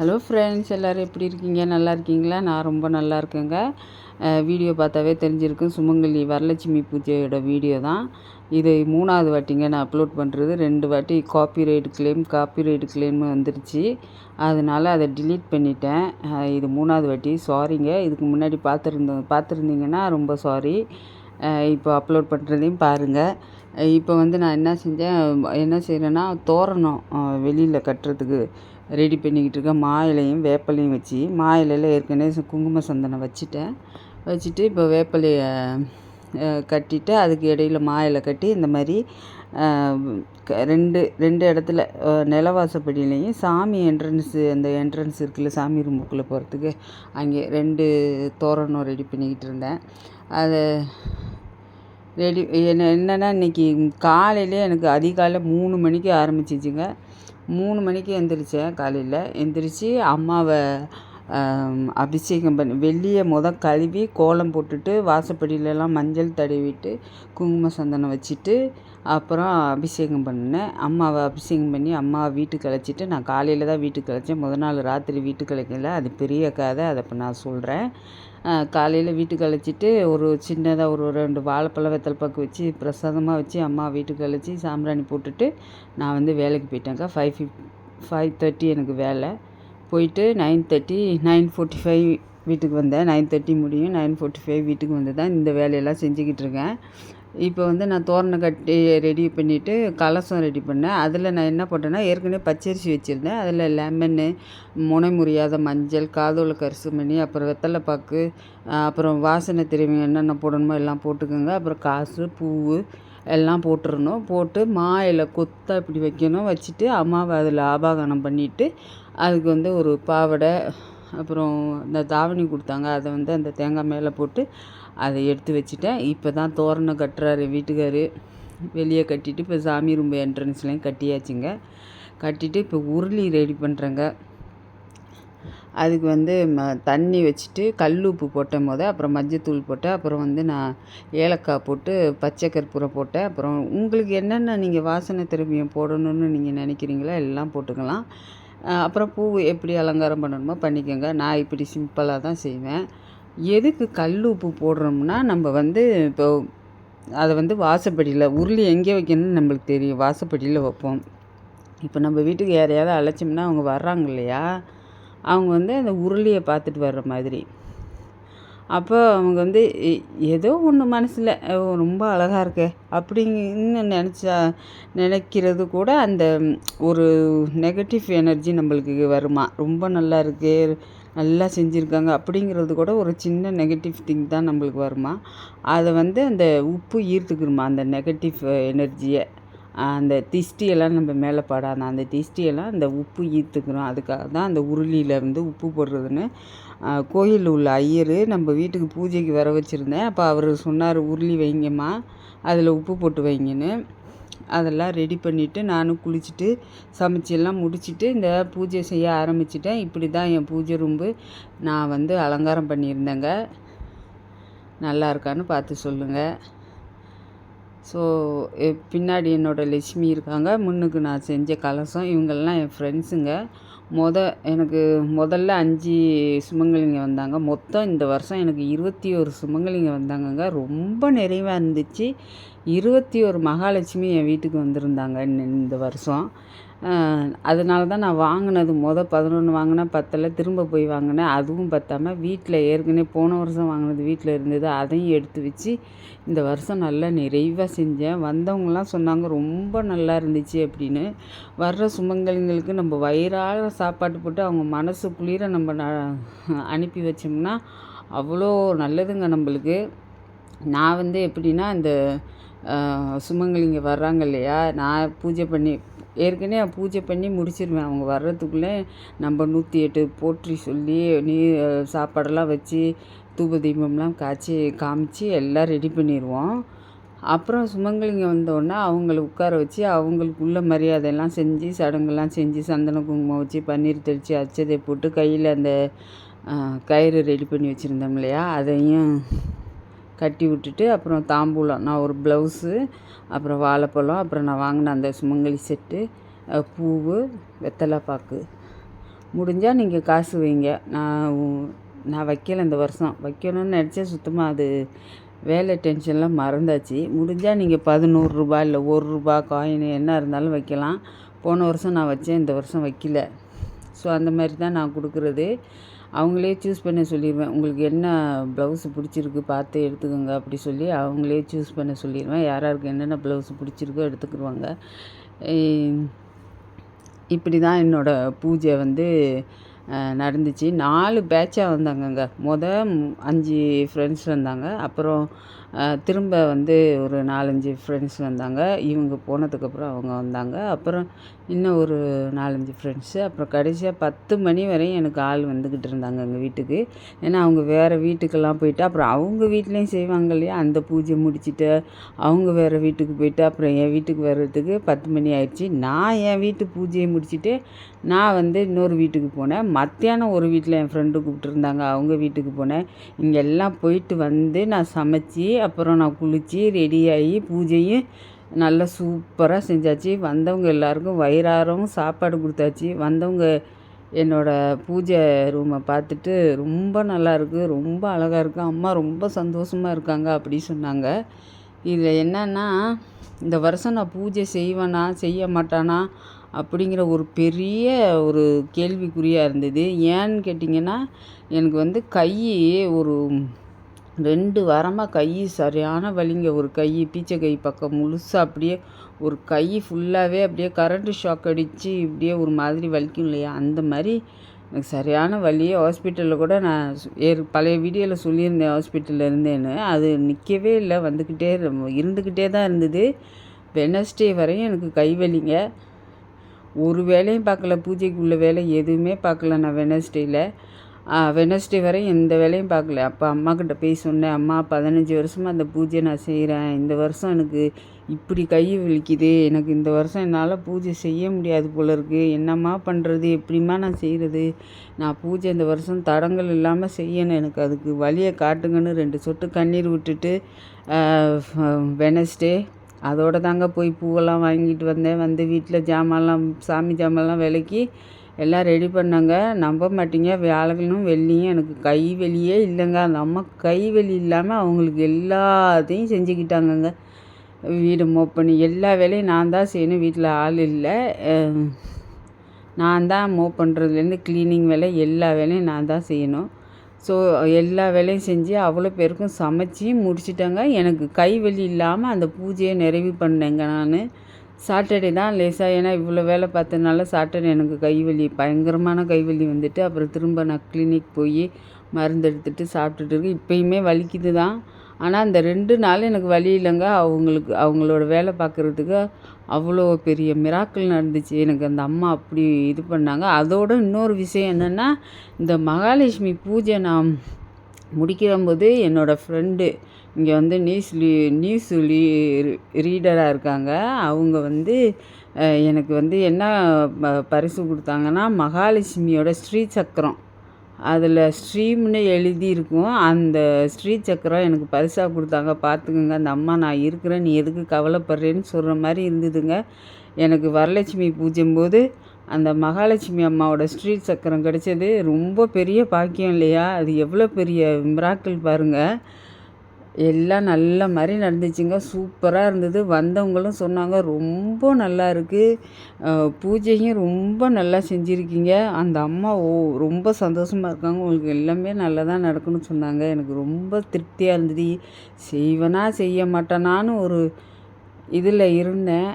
Hello friends எல்லோரும் எப்படி இருக்கீங்க? நல்லா இருக்கீங்களா? நான் ரொம்ப நல்லா இருக்கேங்க. வீடியோ பார்த்தாவே தெரிஞ்சிருக்கும். சுமங்கலி வரலட்சுமி பூஜையோட வீடியோ தான். இது மூணாவது வாட்டிங்க நான் அப்லோட் பண்ணுறது ரெண்டு வாட்டி copyright claim copyright claim வந்துருச்சு. அதனால் அதை டிலீட் பண்ணிட்டேன். இது மூணாவது வாட்டி. சாரிங்க இதுக்கு முன்னாடி பார்த்துருந்தோம் பார்த்துருந்தீங்கன்னா ரொம்ப சாரி இப்போ அப்லோட் பண்ணுறதையும் பாருங்கள் இப்போ வந்து நான் என்ன செஞ்சேன்? என்ன செய்கிறேன்னா தோரணம் வெளியில் கட்டுறதுக்கு. ரெடி பண்ணிக்கிட்டு இருக்கேன் மா இலையும் வேப்பிலையும் வச்சு மா இலையில் ஏற்கனவே குங்கும சந்தனம் வச்சுட்டேன். வச்சுட்டு இப்போ வேப்பிலையை கட்டிட்டு அதுக்கு இடையில மா இலை கட்டி இந்த மாதிரி ரெண்டு ரெண்டு இடத்துல நிலவாசப்படியிலையும் சாமி என்ட்ரன்ஸு அந்த என்ட்ரன்ஸ் இருக்குல்ல சாமி ரூமுக்குள்ளே போகிறதுக்கு அங்கே ரெண்டு தோரணம் ரெடி பண்ணிக்கிட்டு இருந்தேன். அதை ரெடி என்ன என்னென்னா இன்றைக்கி காலையிலே எனக்கு அதிகாலை மூணு மணிக்கு ஆரம்பிச்சிச்சுங்க. மூணு மணிக்கு எந்திரிச்சேன் காலையில். எந்திரிச்சு அம்மாவை அபிஷேகம் பண்ணி வெள்ளியை முத கழுவி கோலம் போட்டுட்டு வாசப்படியிலலாம் மஞ்சள் தடவிட்டு குங்கும சந்தனம் வச்சுட்டு அப்புறம் அபிஷேகம் பண்ணினேன். அம்மாவை அபிஷேகம் பண்ணி அம்மாவை வீட்டுக்கு அழைச்சிட்டு நான் காலையில் தான் வீட்டுக்கு அழைச்சேன். முத நாள் ராத்திரி வீட்டுக்கு அழைக்கல. அது பெரிய கதை. அதை இப்போ நான் சொல்கிறேன் காலையில் வீட்டுக்கு அழைச்சிட்டு ஒரு சின்னதாக ஒரு ரெண்டு வாழைப்பழம் வெத்தலை பாக்கு வச்சு பிரசாதமாக வச்சு அம்மா வீட்டுக்கு அழைச்சி சாம்பிராணி போட்டுட்டு நான் வந்து வேலைக்கு போயிட்டேங்க்கா ஃபைவ் ஃபிஃப் ஃபைவ் தேர்ட்டி எனக்கு வேலை. போயிட்டு nine thirty nine forty five வீட்டுக்கு வந்தேன். நைன் தேர்ட்டி முடியும். நைன் ஃபோர்ட்டி ஃபைவ் வீட்டுக்கு வந்து தான் இந்த வேலையெல்லாம் செஞ்சுக்கிட்டு இருக்கேன். இப்போ வந்து நான் தோரணம் கட்டி ரெடி பண்ணிவிட்டு கலசம் ரெடி பண்ணேன். அதில் நான் என்ன போட்டேன்னா ஏற்கனவே பச்சரிசி வச்சுருந்தேன். அதில் லெமனு முனை முறியாத மஞ்சள் காதோல கரிசுமணி அப்புறம் வெத்தலை பாக்கு அப்புறம் வாசனை திரும்பி என்னென்ன போடணுமோ எல்லாம் போட்டுக்கோங்க. அப்புறம் காசு பூ எல்லாம் போட்டுடணும் போட்டு மா இலை கொத்தாக இப்படி வைக்கணும். வச்சுட்டு அம்மாவை அதில் ஆபாகனம் பண்ணிவிட்டு அதுக்கு வந்து ஒரு பாவாடை அப்புறம் இந்த தாவணி கொடுத்தாங்க. அதை வந்து அந்த தேங்காய் மேலே போட்டு அதை எடுத்து வச்சுட்டேன். இப்போ தான் தோரணம் கட்டுறாரு வீட்டுக்கார். வெளியே கட்டிட்டு இப்போ சாமி ரூம் என்ட்ரன்ஸ்லேயும் கட்டியாச்சுங்க. கட்டிட்டு இப்போ உருளி ரெடி பண்ணுறேங்க. அதுக்கு வந்து ம தண்ணி வச்சுட்டு கல் உப்பு போட்டேன் போது அப்புறம் மஞ்சத்தூள் போட்டேன் அப்புறம் வந்து நான் ஏலக்காய் போட்டு பச்சை கற்பூரம் போட்டேன். அப்புறம் உங்களுக்கு என்னென்ன நீங்கள் வாசனை திரவியம் போடணும்னு நீங்கள் நினைக்கிறீங்களோ எல்லாம் போட்டுக்கலாம். அப்புறம் பூ எப்படி அலங்காரம் பண்ணணுமோ பண்ணிக்கோங்க. நான் இப்படி சிம்பிளாக தான் செய்வேன். எதுக்கு கல் உப்பு போடுறோம்னா நம்ம வந்து இப்போ அதை வந்து வாசப்படியில் உருளி எங்கே வைக்கணும்னு நம்மளுக்கு தெரியும். வாசப்படியில் வைப்போம். இப்போ நம்ம வீட்டுக்கு யாரையாவது அழைச்சோம்னா அவங்க வர்றாங்க இல்லையா? அவங்க வந்து அந்த உருளியை பார்த்துட்டு வர்ற மாதிரி. அப்போ அவங்க வந்து ஏதோ ஒன்று மனசில் ரொம்ப அழகாக இருக்கே அப்படிங்கன்னு நினச்சா நினைக்கிறது கூட அந்த ஒரு நெகட்டிவ் எனர்ஜி நம்மளுக்கு வருமா? ரொம்ப நல்லா இருக்கே நல்லா செஞ்சுருக்காங்க அப்படிங்கிறது கூட ஒரு சின்ன நெகட்டிவ் திங் தான் நம்மளுக்கு வருமா? அதை வந்து அந்த உப்பு ஈர்த்துக்கிருமா அந்த நெகட்டிவ் எனர்ஜியை அந்த திஷ்டியெல்லாம் நம்ம மேலே படாது. அந்த திஷ்டியெல்லாம் அந்த உப்பு ஈர்த்துக்கிறோம் அதுக்காக தான் அந்த உருளியில் வந்து உப்பு போடுறதுன்னு கோயிலில் உள்ள ஐயர் நம்ம வீட்டுக்கு பூஜைக்கு வர வச்சுருந்தேன். அப்போ அவர் சொன்னார் உருளி வைங்கம்மா அதில் உப்பு போட்டு வைங்கன்னு. அதெல்லாம் ரெடி பண்ணிவிட்டு நானும் குளிச்சுட்டு சமைச்செல்லாம் முடிச்சுட்டு இந்த பூஜை செய்ய ஆரம்பிச்சிட்டேன். இப்படி தான் என் பூஜை ரூம்பு நான் வந்து அலங்காரம் பண்ணியிருந்தேங்க. நல்லா இருக்கான்னு பார்த்து சொல்லுங்கள் ஸோ பின்னாடி என்னோடய லட்சுமி இருக்காங்க. முன்னுக்கு நான் செஞ்ச கலசம். இவங்கெல்லாம் என் ஃப்ரெண்ட்ஸுங்க மொத எனக்கு முதல்ல அஞ்சு சுமங்கலிங்க வந்தாங்க. மொத்தம் இந்த வருஷம் எனக்கு இருபத்தி ஒரு சுமங்கலிங்க வந்தாங்கங்க. ரொம்ப நிறைவாக இருந்துச்சு. இருபத்தி ஒரு மகாலட்சுமி என் வீட்டுக்கு வந்திருந்தாங்க இந்த வருஷம். அதனால தான் நான் வாங்கினது மொதல் பதினொன்று வாங்கினேன் பத்தலை திரும்ப போய் வாங்கினேன். அதுவும் பத்தாமல் வீட்டில் ஏற்கனவே போன வருஷம் வாங்கினது வீட்டில் இருந்தது அதையும் எடுத்து வச்சு இந்த வருஷம் நல்லா நிறைவாக செஞ்சேன். வந்தவங்களாம் சொன்னாங்க ரொம்ப நல்லா இருந்துச்சு அப்படின்னு. வர்ற சுமங்கலிங்களுக்கு நம்ம வயிறார சாப்பாடு போட்டு அவங்க மனசு குளிர நம்ம ந அனுப்பி வச்சோம்னா அவ்வளோ நல்லதுங்க நம்மளுக்கு. நான் வந்து எப்படின்னா இந்த சுமங்கலிங்க வர்றாங்க இல்லையா நான் பூஜை பண்ணி ஏற்கனவே பூஜை பண்ணி முடிச்சிடுவேன் அவங்க வர்றதுக்குள்ளே நம்ம நூற்றி எட்டு போற்றி சொல்லி நீ சாப்பாடெல்லாம் வச்சு தூப தீபம்லாம் காய்ச்சி காமிச்சு எல்லாம் ரெடி பண்ணிடுவோம் அப்புறம் சுமங்கலிங்க வந்தோடனே அவங்கள உட்கார வச்சு அவங்களுக்குள்ள மரியாதையெல்லாம் செஞ்சு சடங்கெல்லாம் செஞ்சு சந்தன குங்குமம் வச்சு பன்னீர் தெளித்து அச்சதை போட்டு கையில் அந்த கயிறு ரெடி பண்ணி வச்சுருந்தோம் இல்லையா? அதையும் கட்டி விட்டுட்டு அப்புறம் தாம்பூலம் நான் ஒரு ப்ளவுஸு அப்புறம் வாழைப்பழம் அப்புறம் நான் வாங்கின அந்த சுமங்கலி செட்டு பூவு வெத்தலை பாக்கு முடிஞ்சால் நீங்கள் காசு வைங்க. நான் நான் வைக்கல இந்த வருஷம். வைக்கணும்னு நினச்சேன். சுத்தமாக அது வேலை டென்ஷன்லாம் மறந்தாச்சு. முடிஞ்சால் நீங்கள் பதினோருபா இல்லை ஒரு ரூபா காயின் என்ன இருந்தாலும் வைக்கலாம். போன வருஷம் நான் வச்சேன். இந்த வருஷம் வைக்கல. ஸோ அந்த மாதிரி தான் நான் கொடுக்குறது. அவங்களே சூஸ் பண்ண சொல்லிடுவேன் உங்களுக்கு என்ன ப்ளவுஸு பிடிச்சிருக்கு பார்த்து எடுத்துக்கோங்க அப்படி சொல்லி அவங்களே சூஸ் பண்ண சொல்லிடுவேன் யார் யாருக்கு என்னென்ன ப்ளவுஸ் பிடிச்சிருக்கோ எடுத்துக்கிடுவாங்க இப்படி தான் என்னோடய பூஜை வந்து நடந்துச்சு. நாலு பேட்சாக வந்தாங்கங்க. மொதல் அஞ்சு ஃப்ரெண்ட்ஸ் வந்தாங்க. அப்புறம் திரும்ப வந்து ஒரு நாலஞ்சு ஃப்ரெண்ட்ஸ் வந்தாங்க. இவங்க போனதுக்கப்புறம் அவங்க வந்தாங்க. அப்புறம் இன்னும் ஒரு நாலஞ்சு ஃப்ரெண்ட்ஸு அப்புறம் கடைசியாக பத்து மணி வரையும் எனக்கு ஆள் வந்துக்கிட்டு இருந்தாங்க எங்கள் வீட்டுக்கு. ஏன்னா அவங்க வேறு வீட்டுக்கெல்லாம் போயிட்டு அப்புறம் அவங்க வீட்லேயும் செய்வாங்க இல்லையா? அந்த பூஜை முடிச்சுட்டு அவங்க வேறு வீட்டுக்கு போயிட்டு அப்புறம் என் வீட்டுக்கு வர்றதுக்கு பத்து மணி ஆயிடுச்சு. நான் என் வீட்டு பூஜையை முடிச்சுட்டு நான் வந்து இன்னொரு வீட்டுக்கு போனேன். மத்தியானம் ஒரு வீட்டில் என் ஃப்ரெண்டு கூப்பிட்டுருந்தாங்க அவங்க வீட்டுக்கு போனேன். இங்கே எல்லாம் போயிட்டு வந்து நான் சமைச்சி அப்புறம் நான் குளித்து ரெடியாகி பூஜையும் நல்லா சூப்பராக செஞ்சாச்சு. வந்தவங்க எல்லாருக்கும் வயிறாரவும் சாப்பாடு கொடுத்தாச்சு. வந்தவங்க என்னோடய பூஜை ரூமை பார்த்துட்டு ரொம்ப நல்லாயிருக்கு ரொம்ப அழகாக இருக்குது அம்மா ரொம்ப சந்தோஷமாக இருக்காங்க அப்படி சொன்னாங்க. இதில் என்னென்னா இந்த வருஷம் நான் பூஜை செய்வேனா செய்ய மாட்டானா அப்படிங்கிற ஒரு பெரிய ஒரு கேள்விக்குறியாக இருந்தது. ஏன்னு கேட்டிங்கன்னா எனக்கு வந்து கை ஒரு ரெண்டு வாரமாக கை சரியான வலிங்க. ஒரு கை பீச்சை கை பக்கம் முழுசாக அப்படியே ஒரு கை ஃபுல்லாகவே அப்படியே கரண்ட்டு ஷாக் அடித்து இப்படியே ஒரு மாதிரி வலிக்கும் இல்லையா? அந்த மாதிரி எனக்கு சரியான வலி ஹாஸ்பிட்டலில் கூட நான் சு- பழைய வீடியோவில் சொல்லியிருந்தேன் ஹாஸ்பிட்டலில் இருந்தேன்னு. அது நிற்கவே இல்லை வந்துக்கிட்டே இருந்துக்கிட்டே தான் இருந்தது. வெனஸ்டே வரையும் எனக்கு கை வலிங்க. ஒரு வேலையும் பார்க்கல பூஜைக்கு உள்ள வேலை எதுவுமே பார்க்கல நான் வெனஸ்டேயில் வெனஸ்டே வரை எந்த வேலையும் பார்க்கல. அப்போ அம்மாக்கிட்ட போய் சொன்னேன் அம்மா பதினஞ்சு வருஷமாக அந்த பூஜை நான் செய்கிறேன் இந்த வருஷம் எனக்கு இப்படி கை வலிக்குது. எனக்கு இந்த வருஷம் என்னால் பூஜை செய்ய முடியாது போல இருக்குது என்னம்மா பண்ணுறது எப்படிம்மா நான் செய்கிறது நான் பூஜை இந்த வருஷம் தடங்கள் இல்லாமல் செய்யணும். எனக்கு அதுக்கு வழியை காட்டுங்கன்னு ரெண்டு சொட்டு கண்ணீர் விட்டுட்டு வெனஸ்டே அதோடு தாங்க போய் பூவெல்லாம் வாங்கிட்டு வந்தேன். வந்து வீட்டில் ஜாமான்லாம் சாமி ஜாமான்லாம் விலைக்கி எல்லாம் ரெடி பண்ணேங்க. நம்ப மாட்டீங்க. வியாழக்கிழமை வெள்ளியும் எனக்கு கை வெளியே இல்லைங்க. அந்த அம்மா கை வெளி இல்லாமல் அவங்களுக்கு எல்லாத்தையும் செஞ்சுக்கிட்டாங்கங்க. வீடு மோப் பண்ணி எல்லா வேலையும் நான் தான் செய்யணும். வீட்டில் ஆள் இல்லை. நான் தான் மோப் பண்ணுறதுலேருந்து க்ளீனிங் வேலை எல்லா வேலையும் நான் தான் செய்யணும். ஸோ எல்லா வேலையும் செஞ்சு அவ்வளோ பேருக்கும் சமைச்சி முடிச்சிட்டேங்க. எனக்கு கை வலி இல்லாமல் அந்த பூஜையை நிறைவு பண்ணேங்க நான். சாட்டர்டே தான் லேசாக ஏன்னா இவ்வளோ வேலை பார்த்ததுனால சாட்டர்டே எனக்கு கை வலி பயங்கரமான கை வலி வந்துட்டு அப்புறம் திரும்ப நான் கிளினிக் போய் மருந்து எடுத்துகிட்டு சாப்பிட்டுட்டு இருக்கேன். இப்போயுமே வலிக்குது தான். ஆனால் அந்த ரெண்டு நாள் எனக்கு வலி இல்லைங்க. அவங்களுக்கு அவங்களோட வேலை பார்க்குறதுக்கு அவ்வளோ பெரிய மிராக்கள் நடந்துச்சு. எனக்கு அந்த அம்மா அப்படி இது பண்ணாங்க. அதோட இன்னொரு விஷயம் என்னென்னா இந்த மகாலட்சுமி பூஜை நான் முடிக்கிறம்போது என்னோடய ஃப்ரெண்டு இங்கே வந்து நியூஸ் லீ நியூஸ் லீ ரீடராக இருக்காங்க. அவங்க வந்து எனக்கு வந்து என்ன ப- பரிசு கொடுத்தாங்கன்னா மகாலட்சுமியோட ஸ்ரீ சக்கரம். அதில் ஸ்ட்ரீம்னு எழுதியிருக்கும். அந்த ஸ்ரீ சக்கரம் எனக்கு பரிசாக கொடுத்தாங்க. பார்த்துக்குங்க அந்த அம்மா நான் இருக்கிறேன். நீ எதுக்கு கவலைப்படுறேன்னு சொல்கிற மாதிரி இருந்ததுங்க. எனக்கு வரலட்சுமி பூஜையும் போது அந்த மகாலட்சுமி அம்மாவோட ஸ்ட்ரீட் சக்கரம் கிடச்சது. ரொம்ப பெரிய பாக்கியம் இல்லையா? அது எவ்வளோ பெரிய மிராக்கள் பாருங்கள் எல்லாம் நல்ல மாதிரி நடந்துச்சுங்க. சூப்பராக இருந்தது. வந்தவங்களும் சொன்னாங்க ரொம்ப நல்லா இருக்குது பூஜையும் ரொம்ப நல்லா செஞ்சுருக்கீங்க. அந்த அம்மா ஓ ரொம்ப சந்தோஷமாக இருக்காங்க. உங்களுக்கு எல்லாமே நல்லா தான் நடக்கணும்னு சொன்னாங்க. எனக்கு ரொம்ப திருப்தியாக இருந்தது. செய்வேனா செய்ய மாட்டேனான்னு ஒரு இதில் இருந்தேன்.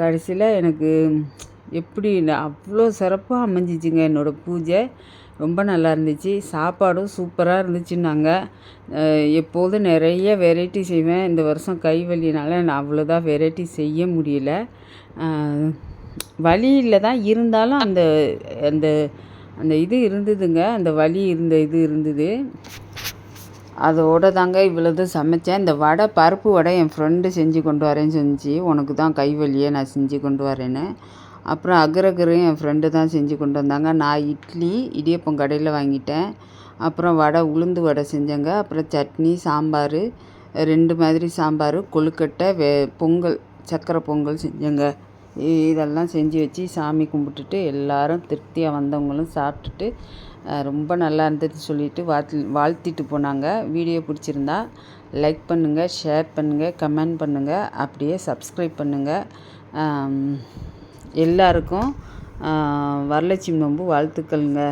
கடைசியில் எனக்கு எப்படி அவ்வளோ சிறப்பாக அமைஞ்சிச்சுங்க என்னோடய பூஜை. ரொம்ப நல்லா இருந்துச்சு சாப்பாடும் சூப்பராக இருந்துச்சுன்னாங்க. எப்போதும் நிறைய வெரைட்டி செய்வேன். இந்த வருஷம் கை வலினால நான் அவ்வளோதான் வெரைட்டி செய்ய முடியல. வழியில் வலியில் தான் இருந்தாலும் அந்த அந்த அந்த இது இருந்ததுங்க. அந்த வலி இருந்த இது இருந்தது. அதோட தாங்க இவ்வளோது சமைத்தேன் இந்த வடை பருப்பு வடை என் ஃப்ரெண்டு செஞ்சு கொண்டு வரேன்னு சொன்னிச்சு. உனக்கு தான் கை வலியே நான் செஞ்சு கொண்டு வரேன்னு. அப்புறம் அகரகரும் என் ஃப்ரெண்டு தான் செஞ்சு கொண்டு வந்தாங்க. நான் இட்லி இடியப்பம் கடையில் வாங்கிட்டேன். அப்புறம் வடை உளுந்து வடை செஞ்சேங்க. அப்புறம் சட்னி சாம்பார் ரெண்டு மாதிரி சாம்பார் கொழுக்கட்டை வே பொங்கல் சக்கரை பொங்கல் செஞ்சேங்க. இதெல்லாம் செஞ்சு வச்சு சாமி கும்பிட்டுட்டு எல்லாரும் திருப்தியாக வந்தவங்களும் சாப்பிட்டுட்டு ரொம்ப நல்லா இருந்தது சொல்லிட்டு வாழ்த்து வாழ்த்திட்டு போனாங்க. வீடியோ பிடிச்சிருந்தா லைக் பண்ணுங்கள் ஷேர் பண்ணுங்கள் கமெண்ட் பண்ணுங்கள் அப்படியே சப்ஸ்கிரைப் பண்ணுங்கள் எல்லாருக்கும் வரலட்சுமி நோன்பு வாழ்த்துக்கள்ங்க.